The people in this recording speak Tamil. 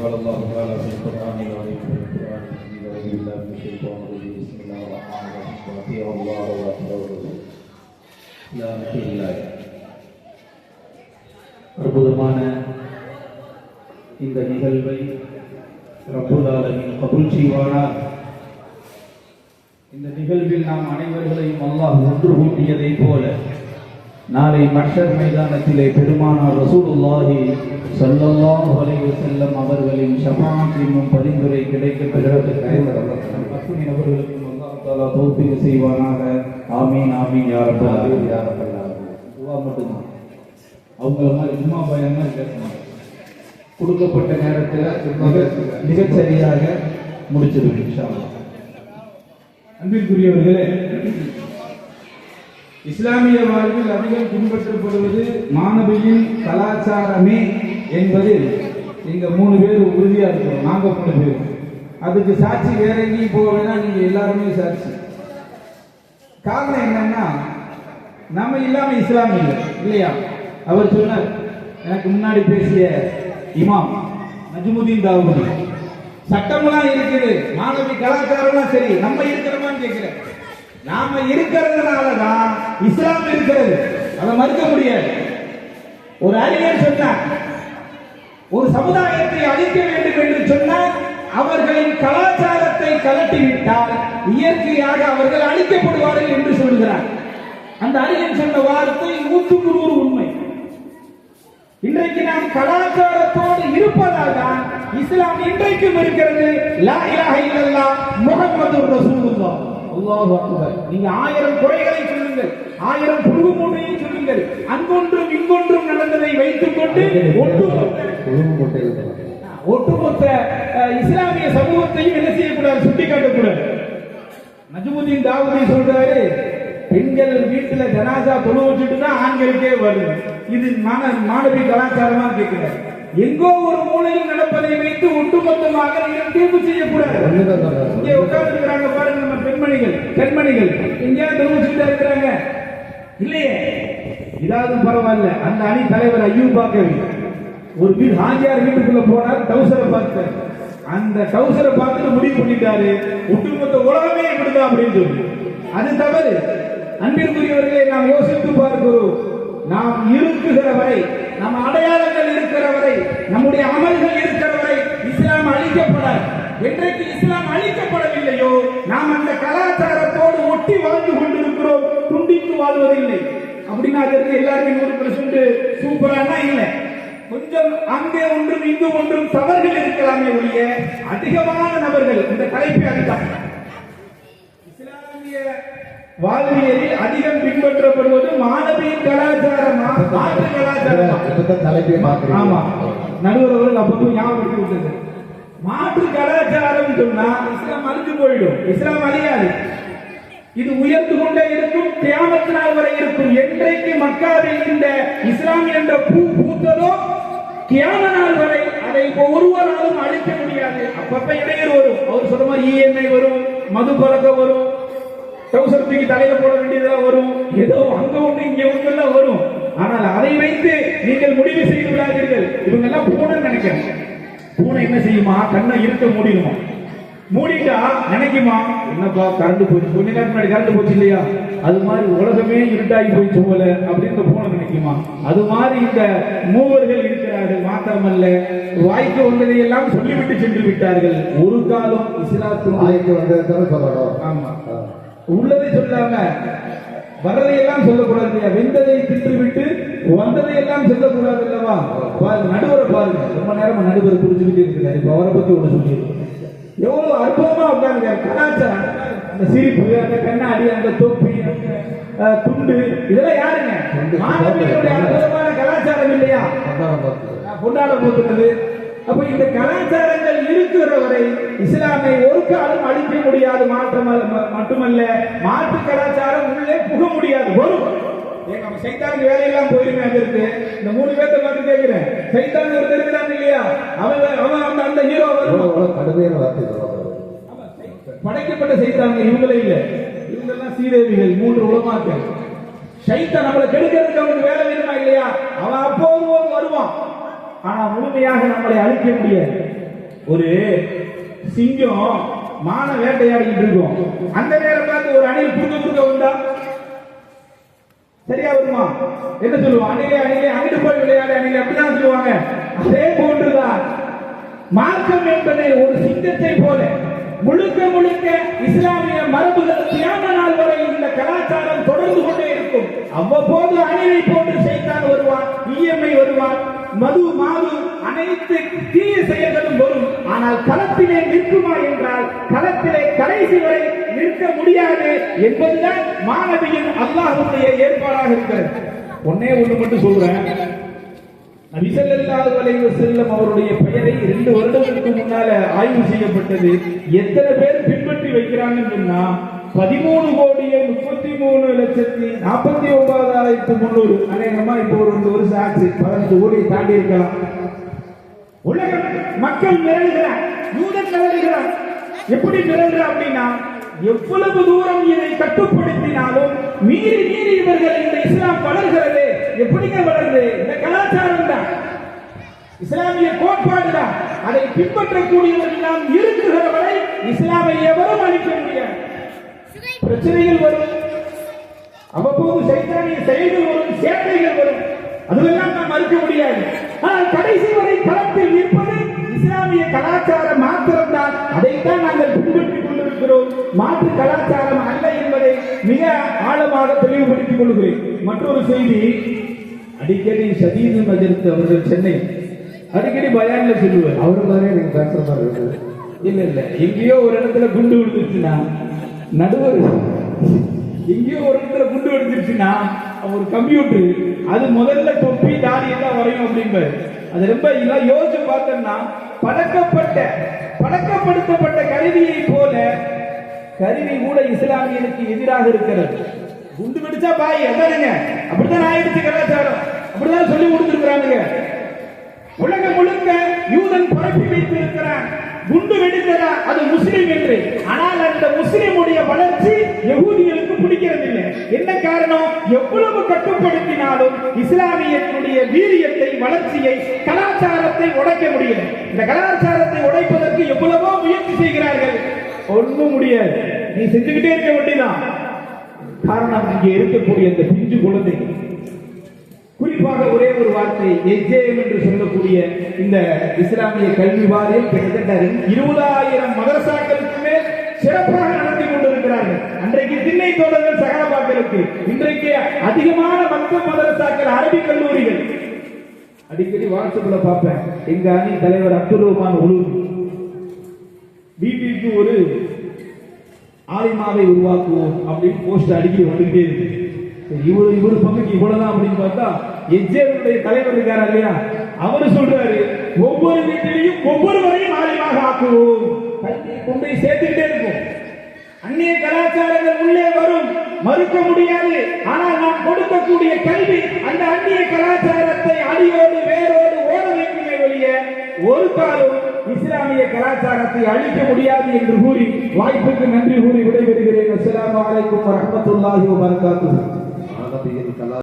قال الله تعالى في القرآن العظيم في القرآن المجيد أعوذ بالله من الشيطان الرجيم بسم الله الرحمن الرحيم وأطيعوا الله وأطيعوا الرسول لا نحيي الله அற்புதமான இந்த நிகழ்வை ரப்புல் ஆலமீன் கபூல் செய்வானார் இந்த நிகழ்வில் நாம் அனைவர்களையும் அல்லாஹ் ஒன்று கூட்டியதைப் போல நாளை மஷர் மைதானத்திலே பெருமானார் ரசூலுல்லாஹி ஸல்லல்லாஹு அலைஹி வஸல்லம் அவர்களின் என்னும் பரிந்துரை கிடைக்கப் பெறுவதற்கு அத்துணை நபர்களுக்கும் அல்லாஹ் தௌஃபீக் செய்வானாக. ஆமீன் ஆமீன் யா ரப்பல் ஆலமீன். யா ரப்பல் துவா மட்டும்தான். அவங்கள மாதிரி சும்மா பயமா பேசணும் கொடுக்கப்பட்ட நேரத்தில் மிக மிகச் சரியாக அல்லாஹ். அன்பிற்குரியவர்களே இஸ்லாமிய வாழ்வில் அதிகம் பின்பற்றப்படுவது மாணவியின் கலாச்சாரமே என்பதில் நீங்க மூணு பேர் உறுதியா இருக்கணும். நாங்க மூணு பேர். அதுக்கு சாட்சி வேற எங்கேயும் போக வேணாம். நீங்க எல்லாருமே சாட்சி. காரணம் என்னன்னா நம்ம இல்லாம இஸ்லாம் இல்லை. இல்லையா? அவர் சொன்னார் எனக்கு முன்னாடி பேசிய இமாம் நஜ்முதீன் தாவூதி. சட்டம்லாம் இருக்குது. மாணவி கலாச்சாரம்லாம் சரி. நம்ம இருக்கிறோமான்னு கேட்கிறேன். நாம இருக்கிறதுனால தான் இஸ்லாம் இருக்கிறது. அதை மறுக்க முடியாது. ஒரு அறிஞர் சொன்னார் ஒரு சமுதாயத்தை அழிக்க வேண்டும் என்று சொன்னால் அவர்களின் கலாச்சாரத்தை கலட்டிவிட்டால் இயற்கையாக அவர்கள் அழிக்கப்படுவார்கள் என்று சொல்கிறார். அந்த அறிஞன் சொன்ன வார்த்தை நூற்றுக்கு நூறு உண்மை. இன்றைக்கு நாம் கலாச்சாரத்தோடு இருப்பதால் தான் இஸ்லாம் இன்றைக்கும் இருக்கிறது. லா இலாஹ இல்லல்லாஹ் முஹம்மது ரசூலுல்லாஹ். அல்லாஹு அக்பர். நீங்க ஆயிரம் குறைகளை சொல்லுங்கள். ஆயிரம் புழுகு மூட்டையை சொல்லுங்கள். அங்கொன்றும் இங்கொன்றும் நடந்ததை வைத்துக் கொண்டு ஒட்டுமொத்த ஒட்டுமொத்த இஸ்லாமிய சமூகத்தையும் என்ன செய்யக்கூடாது? சுட்டிக்காட்டக்கூடாது. நஜ்முதீன் தாவூதி சொல்றாரு பெண்கள் வீட்டுல ஜனாசா தொழு வச்சுட்டு தான் ஆண்களுக்கே வருது. இது மாணவி கலாச்சாரமா கேட்கிறார் எங்கோ ஒரு மூலையில் நடப்பதை வைத்து ஒட்டுமொத்தமாக நீங்கள் தீர்ப்பு செய்யக்கூடாது. இங்கே உட்கார்ந்து இருக்கிறாங்க பாருங்க நம்ம பெண்மணிகள் பெண்மணிகள். எங்கேயாவது தொழு இருக்கிறாங்க. இல்லையே? இதாவது பரவாயில்ல. அந்த அணி தலைவர் ஐயூப் பாக்கவி ஒரு வீடு ஹாஜியார் வீட்டுக்குள்ள போனார் டவுசரை பார்த்தார். அந்த டவுசரை பார்த்துட்டு முடிவு பண்ணிட்டாரு. ஒட்டுமொத்த உலகமே இப்படிதான் அப்படின்னு சொல்லி. அது தவறு. அன்பிற்குரியவர்களை நாம் யோசித்து பார்க்கிறோம். நாம் இருக்குகிற வரை நம்ம அடை இருக்கிற வரை நம்முடைய அமல்கள் இருக்கிற வரை இஸ்லாம் என்றைக்கு இஸ்லாம் அழிக்கப்படவில்லையோ நாம் அந்த கலாச்சாரத்தோடு ஒட்டி வாழ்ந்து கொண்டிருக்கிறோம். துண்டித்து வாழ்வதில்லை. அப்படின்னா அதற்கு எல்லாருமே நூறு பெர்சென்ட் சூப்பரானா இல்லை. கொஞ்சம் அங்கே ஒன்றும் இங்கு ஒன்றும் தவறுகள் இருக்கலாமே ஒழிய அதிகமான நபர்கள் இந்த தலைப்பை அதுதான். இஸ்லாமிய வாழ்வியலில் அதிகம் பின்பற்றப்படுவது மாணவியின் கலாச்சாரமா? மாற்று கலாச்சாரமா? ஆமா. நடுவர் அவர்கள் அப்பப்போ ஞாபகப்படுத்தி விட்டது. மாற்று கலாச்சாரம் சொன்னா இஸ்லாம் அழிஞ்சு போயிடும். இஸ்லாம் அழியாது. இது உயர்ந்து கொண்டே இருக்கும் கியாமத் நாள் வரை இருக்கும். என்றைக்கு மக்காவில் இந்த இஸ்லாம் என்ற பூ பூத்ததோ கியாம நாள் வரை அதை ஒருவராலும் அழிக்க முடியாது. அப்பப்ப இடையூறு வரும். அவர் சொல்ற மாதிரி இஎம்ஐ வரும் மது பழக்கம் வரும் டவுசர் தூக்கி தலையில போட வேண்டியதெல்லாம் வரும். ஏதோ அங்க ஒண்ணு இங்க ஒண்ணு எல்லாம் வரும். ஆனால் அதை வைத்து நீங்கள் முடிவு செய்து விடாதீர்கள். இவங்க எல்லாம் போன நினைக்கிறேன். பூனை என்ன செய்யுமா? கண்ணை இருக்க மூடிடுமா? மூடிட்டா நினைக்குமா? என்னப்பா கரண்ட் போச்சு கொஞ்ச நேரம் முன்னாடி கரண்ட் போச்சு இல்லையா? அது மாதிரி உலகமே இருட்டாகி போயிடுச்சு போல அப்படின்னு பூனை நினைக்குமா? அது மாதிரி இந்த மூவர்கள் இருக்கிறார்கள் மாத்திரமல்ல வாய்க்கு வந்ததை எல்லாம் சொல்லிவிட்டு சென்று விட்டார்கள். ஒரு காலம் இஸ்லாத்தின் ஆய்க்கு வந்ததை சொல்லணும். ஆமா. உள்ளதை சொல்லாம வர்றதையெல்லாம் சொல்லக்கூடாது இல்லையா வெந்ததை தின்று விட்டு வந்ததை எல்லாம் சொல்லக்கூடாது இல்லவா நடுவரை பாருங்க. ரொம்ப நேரமா நடுவர் புரிஞ்சுக்கிட்டு இருக்கிறார் இப்ப அவரை பத்தி ஒண்ணு சொல்லிடுவோம் எவ்வளவு அற்புதமா உட்காருங்க கலாச்சாரம் அந்த சிரிப்பு அந்த கண்ணாடி அந்த தொப்பி துண்டு இதெல்லாம் யாருங்க? மாணவிகளுடைய அற்புதமான கலாச்சாரம் இல்லையா? கொண்டாட போகிறது அப்ப இந்த கலாச்சாரங்கள் இருக்கிற வரை இஸ்லாமை ஒரு காலம் அழிக்க முடியாது மாற்றமல்ல ம- மட்டுமல்ல. மாற்று கலாச்சாரம் உள்ளே புக முடியாது வரும் அவன் சைத்தானுக்கு வேலையெல்லாம் போயிருமே அங்க இருக்கு. இந்த மூணு பேர்த்த பார்த்து கேட்கிறேன். சைத்தான் ஒருத்தர் இருக்கிறான் இல்லையா? அவன் அவன் அந்த அந்த ஹீரோ கடுமையான வார்த்தை படைக்கப்பட்ட சைத்தாங்க இவங்களே இல்ல. இவங்கெல்லாம் சீதேவிகள் மூன்று உலமாக்கள். சைத்தான் நம்மளை கெடுக்கிறதுக்கு அவனுக்கு வேலை வேணுமா இல்லையா? அவன் அப்போது வருவான். ஆனா முழுமையாக நம்மளை அழிக்க முடியாது. ஒரு சிங்கம் மான வேட்டையாடிக்கிட்டு இருக்கும். அந்த நேரம் பார்த்து ஒரு அணில் குறுக்க குறுக்க வந்தா சரியா வருமா? என்ன சொல்லுவோம் அணிலே அணிலே அங்கிட்டு போய் விளையாடு அணிலே அப்படிதான் சொல்லுவாங்க. அதே போன்றுதான். மார்க்கம் என்பதை ஒரு சிங்கத்தை போல முழுக்க முழுக்க இஸ்லாமிய மரபுகள் தியான நாள் வரை இந்த கலாச்சாரம் தொடர்ந்து கொண்டே இருக்கும். அவ்வப்போது அணிலை போன்று செய்தான் வருவான் இஎம்ஐ வருவான் மது மாது அனைத்து தீய செயல்களும் வரும். ஆனால் களத்திலே நிற்குமா என்றால் களத்திலே கடைசி வரை நிற்க முடியாது என்பதுதான் மாணவியின் அல்லாஹுடைய ஏற்பாடாக இருக்கிறது. ஒன்னே ஒண்ணு மட்டும் சொல்றேன். நபிசல்லாஹு அலைஹி வஸல்லம் அவருடைய பெயரை ரெண்டு வருடங்களுக்கு முன்னால ஆய்வு செய்யப்பட்டது. எத்தனை பேர் பின்பற்றி வைக்கிறாங்கன்னு சொன்னா பதிமூணு கோடியே முப்பத்தி மூணு லட்சத்தி நாற்பத்தி ஒன்பதாயிரத்து முந்நூறு அநேகமா இப்போ ஒரு ரெண்டு வருஷம் ஆச்சு. பதினஞ்சு கோடியை தாண்டி இருக்கலாம். உலக மக்கள் மிரளுகிறார் யூதன் மிரளுகிறார் எப்படி மிரளுகிறார் அப்படின்னா எவ்வளவு தூரம் இதை கட்டுப்படுத்தினாலும் மீறி மீறி இவர்கள் இந்த இஸ்லாம் வளர்கிறது எப்படிங்க வளருது? இந்த கலாச்சாரம் தான். இஸ்லாமிய கோட்பாடு தான். அதை பின்பற்றக்கூடியவர்கள் நாம் இருக்குகிற வரை இஸ்லாமை எவரும் அழிக்க முடியாது. பிரச்சனைகள் வரும். அவ்வப்போது சைத்தானிய செயல்கள் வரும் சேட்டைகள் வரும். அதுவெல்லாம் நாம் மறுக்க முடியாது. ஆனால் கடைசி வரை களத்தில் நிற்பது இஸ்லாமிய கலாச்சாரம் மாத்திரம்தான். அதைத்தான் நாங்கள் பின்பற்றிக் கொண்டிருக்கிறோம். மாற்று கலாச்சாரம் அல்ல என்பதை மிக ஆழமாக தெளிவுபடுத்திக் கொள்கிறேன். மற்றொரு செய்தி அடிக்கடி சதீது மஜித் அவர்கள் சென்னை. அடிக்கடி பயான்ல சொல்லுவார். அவரு மாதிரியே நீங்க பேசுற மாதிரி இல்ல இல்ல. எங்கேயோ ஒரு இடத்துல குண்டு விழுந்துச்சுன்னா நடுவர். எங்கேயோ ஒரு இடத்துல குண்டு வெடிச்சிருச்சுன்னா ஒரு கம்ப்யூட்டர் அது முதல்ல தொப்பி தாடி எல்லாம் வரையும் அப்படிம்பாரு. அது ரொம்ப இதெல்லாம் யோசிச்சு பார்த்தோம்னா பழக்கப்பட்ட பழக்கப்படுத்தப்பட்ட கருவியை போல கருவி கூட இஸ்லாமியனுக்கு எதிராக இருக்கிறது. குண்டு வெடிச்சா பாய் அதானுங்க? அப்படித்தான் ஆயிடுச்சு கலாச்சாரம். அப்படிதான் சொல்லி கொடுத்துருக்கிறானுங்க. உலகம் முழுக்க யூதன் பரப்பி வைத்திருக்கிறான். குண்டு வெடித்ததா? அது முஸ்லீம் என்று. ஆனால் யகூதிகளுக்கு பிடிக்கிறது இல்லை என்ன காரணம்? எவ்வளவு கட்டுப்படுத்தினாலும் இஸ்லாமியத்தினுடைய வீரியத்தை வளர்ச்சியை கலாச்சாரத்தை உடைக்க முடியல. இந்த கலாச்சாரத்தை உடைப்பதற்கு எவ்வளவோ முயற்சி செய்கிறார்கள். ஒண்ணும் முடியாது. நீ செஞ்சுக்கிட்டே இருக்க வேண்டியதான் காரணம் இங்கே இருக்கக்கூடிய இந்த பிஞ்சு குழந்தை. குறிப்பாக ஒரே ஒரு வார்த்தை எஜேஎம் என்று சொல்லக்கூடிய இந்த இஸ்லாமிய கல்வி வாரியம் கிட்டத்தட்ட இருபதாயிரம் மதரசாக்களுக்கு மேல் சிறப்பாக வருகிறது இன்றைக்கு அதிகமான வங்க மதரசாக்கள் அரபிக் கல்லூரிகள். அடிக்கடி வாட்ஸ்அப்ல பார்ப்பேன். எங்க அணி தலைவர் அப்துல் ரஹ்மான் உலு பிபிக்கு ஒரு ஆலிமாவை உருவாக்குவோம் அப்படின்னு போஸ்ட் அடிக்கடி வந்துகிட்டே இருக்கு. சரி, இவரு பங்குக்கு இவ்வளவுதான் அப்படின்னு பார்த்தா எஜ்ஜேருடைய தலைவர் இருக்காரா இல்லையா? அவரு சொல்றாரு ஒவ்வொரு வீட்டிலையும் ஒவ்வொருவரையும் ஆலிமாக ஆக்குவோம். கொண்டு சேர்த்துக்கிட்டே இருக்கும். அந்நிய கலாச்சாரங்கள் உள்ளே வரும். மறுக்க முடியாது. ஆனால் நாம் கொடுக்கக்கூடிய கல்வி அந்த அந்நிய கலாச்சாரத்தை அடியோடு வேரோடு ஓட வைக்குமே ஒழிய ஒரு காலம் இஸ்லாமிய கலாச்சாரத்தை அழிக்க முடியாது என்று கூறி வாய்ப்புக்கு நன்றி கூறி விடைபெறுகிறேன். அஸ்லாம் வலைக்கும் வரமத்துல்லாஹி வபரகாத்துஹு.